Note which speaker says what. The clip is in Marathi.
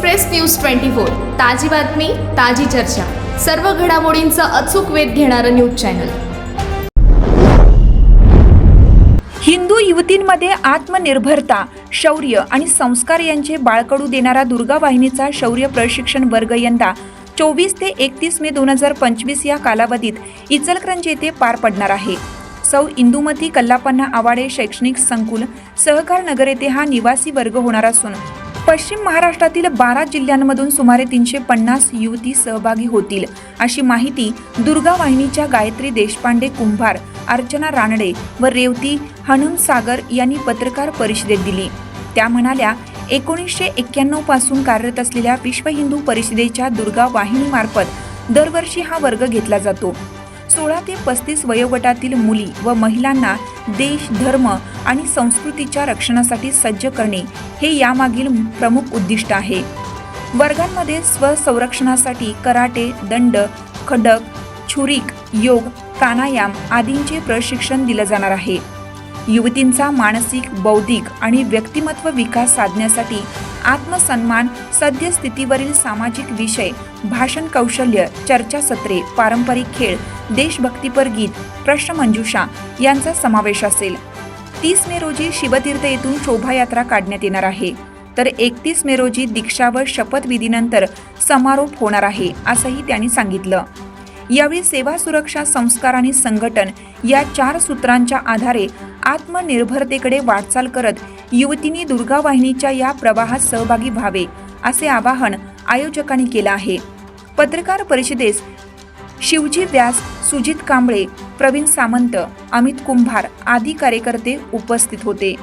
Speaker 1: Express news twenty four. ताजी बातमी ताजी चर्चा. सर्व घडामोडींचा अचूक वेध घेणारं न्यूज चॅनल.
Speaker 2: हिंदू युवतींमध्ये आत्मनिर्भरता शौर्य आणि संस्कार यांचे बाळकडू देणारा दुर्गा वाहिनीचा शौर्य प्रशिक्षण वर्ग यंदा चोवीस ते एकतीस मे दोन हजार पंचवीस या कालावधीत इचलकरंजी येथे पार पडणार आहे. सौ इंदुमती कल्लापन्ना आवाडे शैक्षणिक संकुल सहकार नगर येथे हा निवासी वर्ग होणार असून पश्चिम महाराष्ट्रातील बारा जिल्ह्यांमधून सुमारे तीनशे पन्नास युवती सहभागी होतील अशी माहिती दुर्गा वाहिनीच्या गायत्री देशपांडे कुंभार अर्चना रानडे व रेवती हनुम सागर यांनी पत्रकार परिषदेत दिली. त्या म्हणाल्या एकोणीसशे एक्क्याण्णवपासून कार्यरत असलेल्या विश्व हिंदू परिषदेच्या दुर्गा वाहिनीमार्फत दरवर्षी हा वर्ग घेतला जातो. सोळा ते पस्तीस वयोगटातील मुली व महिलांना देश धर्म आणि संस्कृतीच्या रक्षणासाठी सज्ज करणे हे यामागील प्रमुख उद्दिष्ट आहे. वर्गांमध्ये स्वसंरक्षणासाठी कराटे दंड खडक छुरीक योग प्राणायाम आदींचे प्रशिक्षण दिलं जाणार आहे. युवतींचा मानसिक बौद्धिक आणि व्यक्तिमत्व विकास साधण्यासाठी आत्मसन्मान सद्यस्थितीवरील सामाजिक विषय भाषण कौशल्य चर्चासत्रे पारंपरिक खेळ देशभक्तीपर गीत प्रश्नमंजुषा यांचा समावेश असेल. तीस मे रोजी शिवतीर्थ येथून शोभायात्रा काढण्यात येणार आहे. तर एकतीस मे रोजी दीक्षा व शपथविधीनंतर समारोप होणार आहे असंही त्यांनी सांगितलं. यावेळी सेवा सुरक्षा संस्कार आणि संघटन या चार सूत्रांच्या आधारे आत्मनिर्भरतेकडे वाटचाल करत युवतींनी दुर्गा वाहिनीच्या या प्रवाहात सहभागी व्हावे असे आवाहन आयोजकांनी केलं आहे. पत्रकार परिषदेस शिवजी व्यास सुजित कांबळे प्रवीण सामंत अमित कुंभार आदी कार्यकर्ते उपस्थित होते.